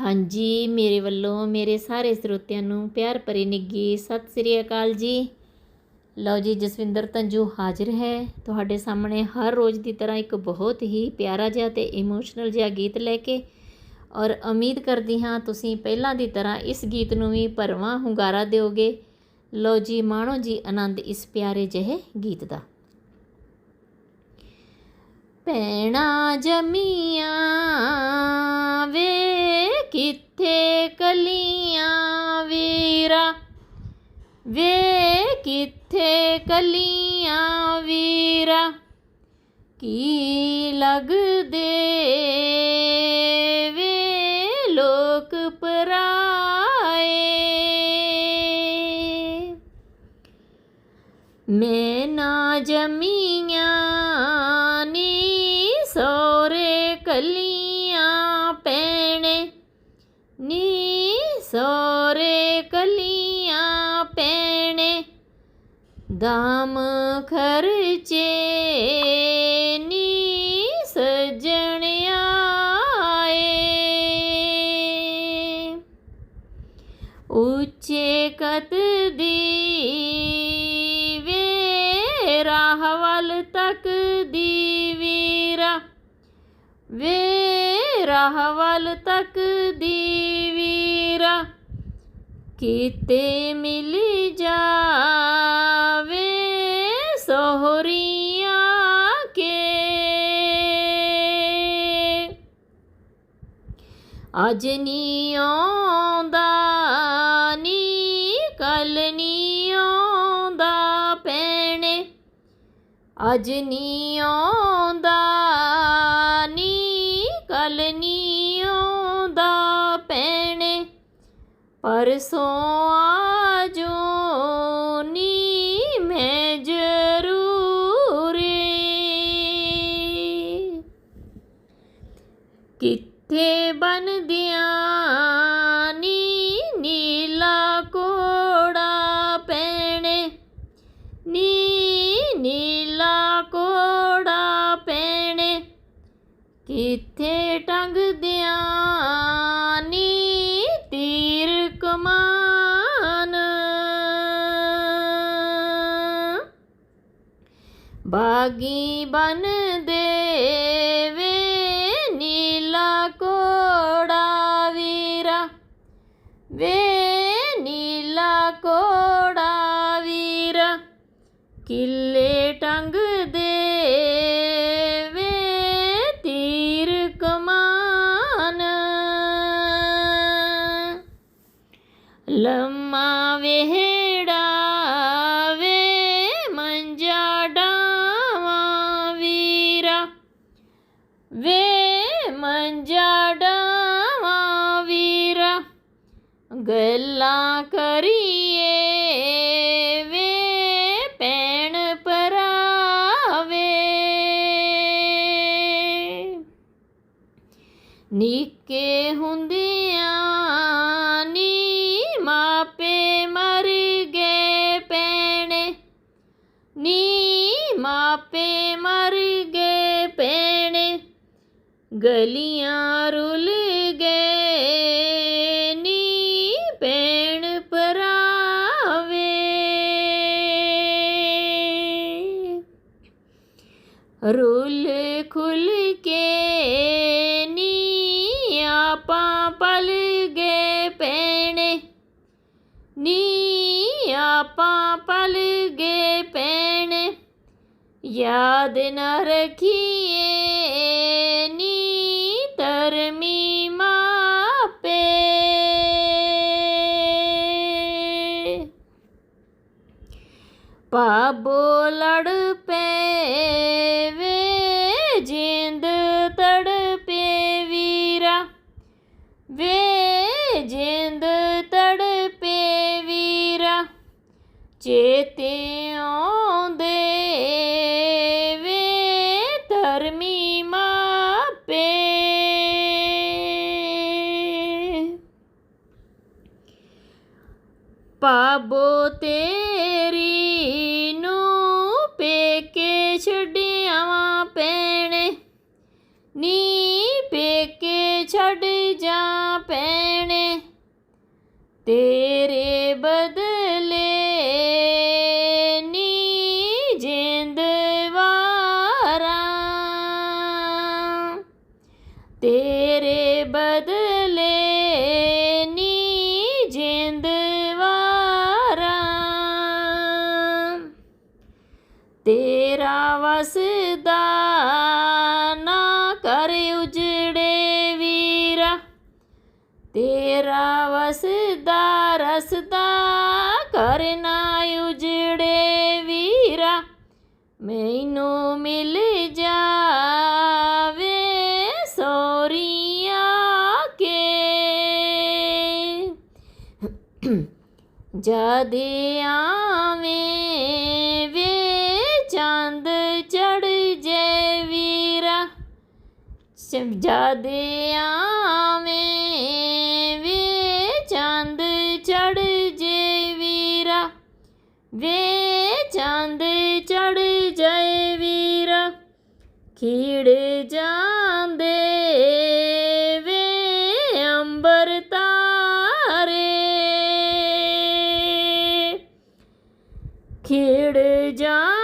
ਹਾਂਜੀ, ਮੇਰੇ ਵੱਲੋਂ, ਮੇਰੇ ਸਾਰੇ ਸਰੋਤਿਆਂ ਨੂੰ ਪਿਆਰ ਭਰੀ ਨਿੱਘੀ ਸਤਿ ਸ੍ਰੀ ਅਕਾਲ ਜੀ। ਲਓ ਜੀ, ਜਸਵਿੰਦਰ ਤੰਜੂ ਹਾਜ਼ਰ ਹੈ। ਤੁਹਾਡੇ ਸਾਹਮਣੇ ਹਰ ਰੋਜ਼ ਦੀ ਤਰ੍ਹਾਂ ਇੱਕ ਬਹੁਤ ਹੀ ਪਿਆਰਾ ਜਿਹਾ ਤੇ ਇਮੋਸ਼ਨਲ ਜਿਹਾ ਗੀਤ ਲੈ ਕੇ ਔਰ ਉਮੀਦ ਕਰਦੀ ਹਾਂ ਤੁਸੀਂ ਪਹਿਲਾਂ ਦੀ ਤਰ੍ਹਾਂ ਇਸ ਗੀਤ ਨੂੰ ਵੀ ਭਰਵਾਂ ਹੁੰਗਾਰਾ ਦਿਓਗੇ। ਲਓ ਜੀ, ਮਾਣੋ ਜੀ, ਆਨੰਦ ਇਸ ਪਿਆਰੇ ਜਿਹੇ ਗੀਤ ਦਾ। ਪੈਣਾ ਜਮੀਆਂ ਕਿੱਥੇ ਕਲੀਆਂ ਵੀਰਾ ਕੀ ਲੱਗਦੇ ਵੇ ਲੋਕ ਪਰਾਏ। ਮੈਂ ਨਾ ਜਮੀਆਂ ਨੀ ਸੋਰੇ ਕਲੀਆਂ ਪੈਣੇ, ਨੀ ਸੋਰੇ ਦਾਮ ਖਰਚੇ ਨੀ ਸਜਣ ਆਏ ਉੱਚੇ ਕਤ ਦੀ ਵੇ ਰਾਹ ਵੱਲ ਤੱਕ ਦੀ ਵੀਰਾ। ਕਿਤੇ ਮਿਲ ਜਾਵੇ ਸੋਹਰੀਆਂ ਕੇ। ਅੱਜ ਨੀ ਆਉਂਦਾ, ਨੀ ਕੱਲ ਨੀ ਆਉਂਦਾ ਪੈਣੇ ਅੱਜ ਨੀ ਆਉਂਦਾ, ਨੀ ਕੱਲ ਨੀ ਪਰਸੋਂ ਆਜੋ ਨੀ ਮੈਂ ਜ਼ਰੂਰ ਕਿੱਥੇ ਬਣਦਿਆਂ ਨੀ ਨੀਲਾ ਕੋੜਾ ਪੈਣੇ? ਨੀ ਨੀਲਾ ਕੋੜਾ ਪੈਣੇ? ਕਿੱਥੇ ਟੰਗਦੇ ਬਾਗੀ ਬਨ ਦੇਵੇ ਨੀਲਾ ਕੋੜਾ ਵੀਰਾ ਵੇ ਨੀਲਾ ਕੋੜਾ ਵੀਰਾ ਕਿੱਲੇ ਟੰਗ ਦੇਵੇ ਤੀਰ ਕਮਾਨ ਲੰਮਾ ਵੇੜਾ ਗੱਲਾਂ ਕਰੀਏ, ਵੇ ਪੈਣ ਪਰਾਵੇ ਨਿੱਕੇ ਹੁੰਦਿਆਂ ਨੀ ਮਾਪੇ ਮਰ ਗਏ ਪੈਣੇ ਨੀ ਮਾਪੇ ਮਰ ਗਏ ਪੈਣੇ ਗਲੀਆਂ ਰੁਲ ਗਏ ਰੁੱਲ ਖੁੱਲ ਕੇ ਨੀ ਆਪਾਂ ਪਲ ਗਏ ਪੈਣੇ। ਨੀ ਆਪਾਂ ਪਲ ਗਏ ਪੈਣੇ। ਯਾਦ ਨਾ ਰੱਖੀਏ ਨੀ ਤਰਮੀ ਮਾਪੇ ਪਾਬੋ ਲੜ ਚੇਤੇ ਦੇ ਵੇ ਧਰਮੀ ਮਾਪੇ। ਪਾਬੋ ਤੇਰੀ ਨੂੰ ਪੇਕੇ ਛੱਡਿਆਵਾਂ ਪੈਣੇ। ਨੀ ਤੇਰਾ ਵਸਦਾ ਨਾ ਕਰ ਉਜੜੇ ਵੀਰਾ। ਤੇਰਾ ਵਸਦਾ, ਰਸਦਾ ਕਰ ਨਾ ਉਜੜੇ ਵੀਰਾ। ਮੈਨੂੰ ਮਿਲ ਜਾਵੇ ਸੋਰੀਆਂ ਕੇ। ਜਦ ਸ਼ਮਜਾਦੇ ਆਵੇਂ ਵੇ ਚੰਦ ਚੜ ਜੇ ਵੀਰਾ, ਵੇ ਚੰਦ ਚੜ ਜਾਏ ਵੀਰਾ, ਖੀੜੇ ਜਾਂਦੇ ਵੇ ਅੰਬਰ ਤਾਰੇ। ਖੀੜੇ ਜਾਂ